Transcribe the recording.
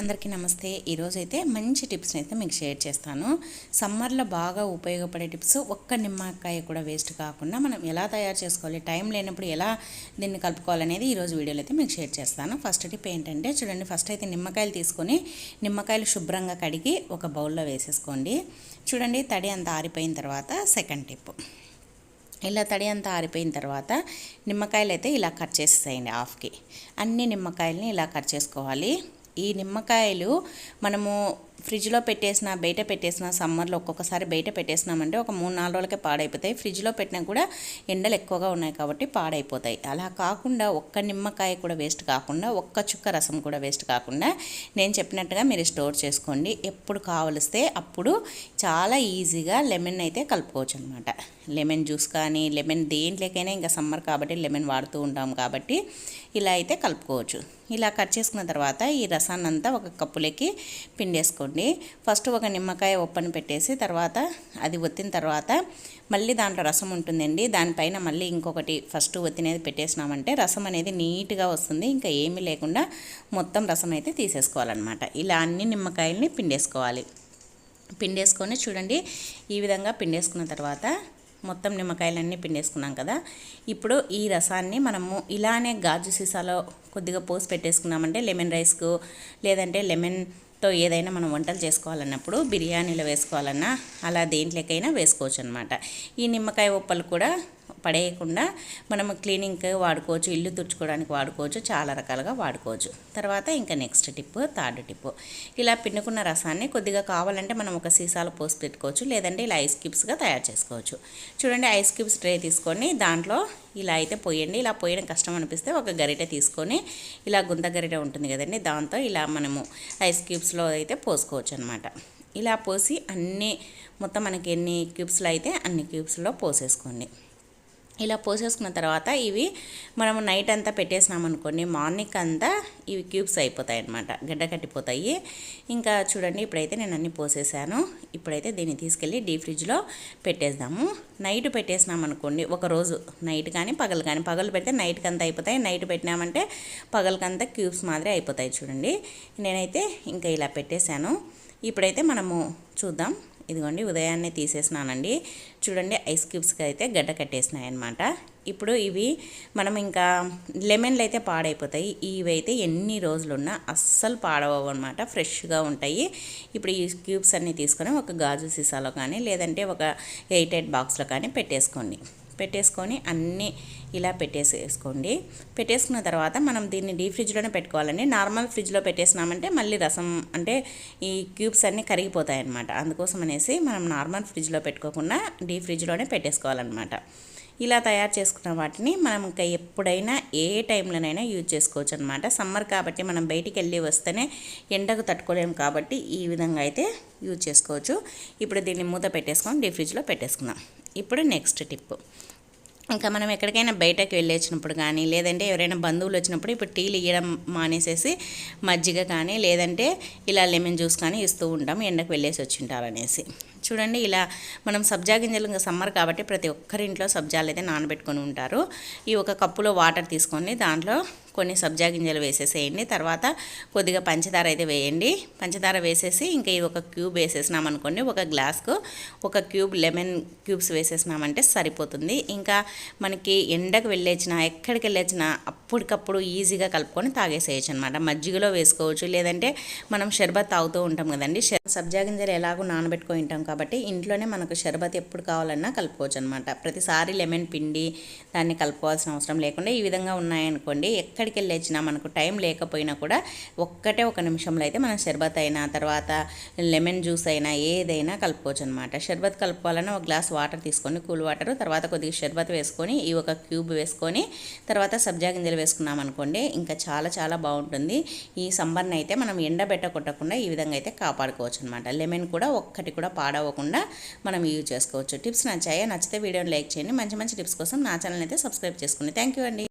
అందరికీ నమస్తే. ఈరోజు అయితే మంచి టిప్స్ని అయితే మీకు షేర్ చేస్తాను. సమ్మర్లో బాగా ఉపయోగపడే టిప్స్ ఒక్క నిమ్మకాయ కూడా వేస్ట్ కాకుండా మనం ఎలా తయారు చేసుకోవాలి టైం లేనప్పుడు ఎలా దీన్ని కలుపుకోవాలనేది ఈరోజు వీడియోలో అయితే మీకు షేర్ చేస్తాను. ఫస్ట్ టిప్ ఏంటంటే చూడండి ఫస్ట్ అయితే నిమ్మకాయలు తీసుకొని నిమ్మకాయలు శుభ్రంగా కడిగి ఒక బౌల్లో వేసేసుకోండి. చూడండి తడి అంత ఆరిపోయిన తర్వాత సెకండ్ టిప్. ఇలా తడి అంతా ఆరిపోయిన తర్వాత నిమ్మకాయలు అయితే ఇలా కట్ చేసేసేయండి హాఫ్కి. అన్ని నిమ్మకాయలని ఇలా కట్ చేసుకోవాలి. ఈ నిమ్మకాయలు మనము ఫ్రిడ్జ్లో పెట్టేసిన బయట పెట్టేసిన సమ్మర్లో ఒక్కొక్కసారి బయట పెట్టేసినామంటే ఒక మూడు నాలుగు రోజులకే పాడైపోతాయి. ఫ్రిడ్జ్లో పెట్టినా కూడా ఎండలు ఎక్కువగా ఉన్నాయి కాబట్టి పాడైపోతాయి. అలా కాకుండా ఒక్క నిమ్మకాయ కూడా వేస్ట్ కాకుండా ఒక్క చుక్క రసం కూడా వేస్ట్ కాకుండా నేను చెప్పినట్టుగా మీరు స్టోర్ చేసుకోండి. ఎప్పుడు కావలిస్తే అప్పుడు చాలా ఈజీగా లెమన్ అయితే కలుపుకోవచ్చు అనమాట లెమన్ జ్యూస్ కానీ లెమన్ దేంట్లోకైనా ఇంకా సమ్మర్ కాబట్టి లెమన్ వాడుతూ ఉంటాం కాబట్టి ఇలా అయితే కలుపుకోవచ్చు. ఇలా కట్ చేసుకున్న తర్వాత ఈ రసాన్ని అంతా ఒక కప్పులోకి పిండేసుకోండి. ఫస్ట్ ఒక నిమ్మకాయ ఒప్పని పెట్టేసి తర్వాత అది ఒత్తిన తర్వాత మళ్ళీ దాంట్లో రసం ఉంటుందండి. దానిపైన మళ్ళీ ఇంకొకటి ఫస్ట్ ఒత్తినేది పెట్టేసినామంటే రసం అనేది నీట్గా వస్తుంది. ఇంకా ఏమీ లేకుండా మొత్తం రసం అయితే తీసేసుకోవాలన్నమాట. ఇలా అన్ని నిమ్మకాయల్ని పిండేసుకోవాలి. పిండేసుకొని చూడండి ఈ విధంగా పిండేసుకున్న తర్వాత మొత్తం నిమ్మకాయలన్నీ పిండేసుకున్నాం కదా. ఇప్పుడు ఈ రసాన్ని మనము ఇలానే గాజు సీసాలో కొద్దిగా పోసి పెట్టేసుకున్నామంటే లెమన్ రైస్కు లేదంటే లెమన్తో ఏదైనా మనం వంటలు చేసుకోవాలన్నప్పుడు బిర్యానీలో వేసుకోవాలన్నా అలా దేంట్లోకైనా వేసుకోవచ్చు అనమాట ఈ నిమ్మకాయ ఉప్పలు కూడా పడేయకుండా మనం క్లీనింగ్కి వాడుకోవచ్చు ఇల్లు తుడుచుకోవడానికి వాడుకోవచ్చు చాలా రకాలుగా వాడుకోవచ్చు. తర్వాత ఇంకా నెక్స్ట్ టిప్ థర్డ్ టిప్. ఇలా పిన్నుకున్న రసాన్ని కొద్దిగా కావాలంటే మనం ఒక సీసాలో పోసి పెట్టుకోవచ్చు లేదంటే ఇలా ఐస్ క్యూబ్స్గా తయారు చేసుకోవచ్చు. చూడండి ఐస్ క్యూబ్స్ ట్రే తీసుకొని దాంట్లో ఇలా అయితే పోయండి. ఇలా పోయడం కష్టం అనిపిస్తే ఒక గరిటె తీసుకొని ఇలా గుంత గరిటె ఉంటుంది కదండి దాంతో ఇలా మనము ఐస్ క్యూబ్స్లో అయితే పోసుకోవచ్చు అనమాట ఇలా పోసి అన్ని మొత్తం మనకి ఎన్ని క్యూబ్స్లో అయితే అన్ని క్యూబ్స్లో పోసేసుకోండి. ఇలా పోసేసుకున్న తర్వాత ఇవి మనము నైట్ అంతా పెట్టేసినామనుకోండి మార్నింగ్ అంతా ఇవి క్యూబ్స్ అయిపోతాయి అనమాట గడ్డ కట్టిపోతాయి. ఇంకా చూడండి ఇప్పుడైతే నేను అన్నీ పోసేసాను. ఇప్పుడైతే దీన్ని తీసుకెళ్ళి డీ ఫ్రిడ్జ్లో పెట్టేద్దాము. నైట్ పెట్టేసినామనుకోండి ఒక రోజు నైట్ కానీ పగలు కానీ పగలు పెడితే నైట్కి అంతా అయిపోతాయి. నైట్ పెట్టినామంటే పగలకంతా క్యూబ్స్ మాదిరి అయిపోతాయి చూడండి. నేనైతే ఇంకా ఇలా పెట్టేశాను. ఇప్పుడైతే మనము చూద్దాం. ఇదిగోండి ఉదయాన్నే తీసేసినానండి. చూడండి ఐస్ క్యూబ్స్కి అయితే గడ్డ కట్టేసినాయి అనమాట ఇప్పుడు ఇవి మనం ఇంకా లెమన్లు అయితే పాడైపోతాయి. ఇవి అయితే ఎన్ని రోజులున్నా అస్సలు పాడవవు అనమాట ఫ్రెష్గా ఉంటాయి. ఇప్పుడు ఈ క్యూబ్స్ అన్నీ తీసుకొని ఒక గాజు సీసాలో కానీ లేదంటే ఒక ఎయిట్ ఎయిట్ బాక్స్లో కానీ పెట్టేసుకోండి. పెట్టేసుకొని అన్నీ ఇలా పెట్టేసేసుకోండి. పెట్టేసుకున్న తర్వాత మనం దీన్ని డీ ఫ్రిడ్జ్లోనే పెట్టుకోవాలండి. నార్మల్ ఫ్రిడ్జ్లో పెట్టేసినామంటే మళ్ళీ రసం అంటే ఈ క్యూబ్స్ అన్నీ కరిగిపోతాయి అన్నమాట అందుకోసం అనేసి మనం నార్మల్ ఫ్రిడ్జ్లో పెట్టుకోకుండా డీ ఫ్రిడ్జ్లోనే పెట్టేసుకోవాలన్నమాట. ఇలా తయారు చేసుకున్న వాటిని మనం ఇంకా ఎప్పుడైనా ఏ టైంలోనైనా యూజ్ చేసుకోవచ్చు అనమాట సమ్మర్ కాబట్టి మనం బయటికి వెళ్ళి వస్తేనే ఎండకు తట్టుకోలేము కాబట్టి ఈ విధంగా అయితే యూజ్ చేసుకోవచ్చు. ఇప్పుడు దీన్ని మూత పెట్టేసుకొని డీ ఫ్రిడ్జ్లో పెట్టేసుకుందాం. ఇప్పుడు నెక్స్ట్ టిప్ ఇంకా మనం ఎక్కడికైనా బయటకు వెళ్ళేసినప్పుడు కానీ లేదంటే ఎవరైనా బంధువులు వచ్చినప్పుడు ఇప్పుడు టీలు ఇవ్వడం మానేసేసి మజ్జిగ కానీ లేదంటే ఇలా లెమన్ జ్యూస్ కానీ ఇస్తూ ఉంటాం ఎండకు వెళ్ళేసి వచ్చింటారనేసి చూడండి ఇలా మనం సబ్జా గింజలు ఇంకా సమ్మర్ కాబట్టి ప్రతి ఒక్కరింట్లో సబ్జాలు అయితే నానబెట్టుకొని ఉంటారు. ఈ ఒక కప్పులో వాటర్ తీసుకొని దాంట్లో కొన్ని సబ్జా గింజలు వేసేసేయండి. తర్వాత కొద్దిగా పంచదార అయితే వేయండి. పంచదార వేసేసి ఇంకా ఇది ఒక క్యూబ్ వేసేసినాం అనుకోండి. ఒక గ్లాస్కు ఒక క్యూబ్ లెమన్ క్యూబ్స్ వేసేసినామంటే సరిపోతుంది. ఇంకా మనకి ఎండకు వెళ్ళేసిన ఎక్కడికి వెళ్ళొచ్చినా అప్పటికప్పుడు ఈజీగా కలుపుకొని తాగేసేయచ్చు అనమాట మజ్జిగలో వేసుకోవచ్చు. లేదంటే మనం షర్బత్ తాగుతూ ఉంటాం కదండి. సబ్జా గింజలు ఎలాగో నానబెట్టుకొని ఉంటాం కాబట్టి ఇంట్లోనే మనకు షర్బత్ ఎప్పుడు కావాలన్నా కలుపుకోవచ్చు అనమాట ప్రతిసారి లెమన్ పిండి దాన్ని కలుపుకోవాల్సిన అవసరం లేకుండా ఈ విధంగా ఉన్నాయనుకోండి ఎక్కడికి వెళ్ళి వచ్చినా మనకు టైం లేకపోయినా కూడా ఒక్కటే ఒక నిమిషంలో అయితే మనం షర్బత్ అయినా తర్వాత లెమన్ జ్యూస్ అయినా ఏదైనా కలుపుకోవచ్చు అనమాట షర్బత్ కలుపుకోవాలన్నా ఒక గ్లాస్ వాటర్ తీసుకొని కూల్ వాటర్ తర్వాత కొద్దిగా షర్బత్ వేసుకొని ఈ ఒక క్యూబ్ వేసుకొని తర్వాత సబ్జా గింజలు వేసుకున్నాం అనుకోండి ఇంకా చాలా చాలా బాగుంటుంది. ఈ సంబర్ని అయితే మనం ఎండబెట్టకొట్టకుండా ఈ విధంగా అయితే కాపాడుకోవచ్చు అనమాట లెమన్ కూడా ఒక్కటి కూడా పాడవకుండా మనం యూజ్ చేసుకోవచ్చు. టిప్స్ నచ్చాయా? నచ్చితే వీడియోని లైక్ చేయండి. మంచి మంచి టిప్స్ కోసం నా ఛానల్ అయితే సబ్స్క్రైబ్ చేసుకోండి థ్యాంక్ యూ అండి.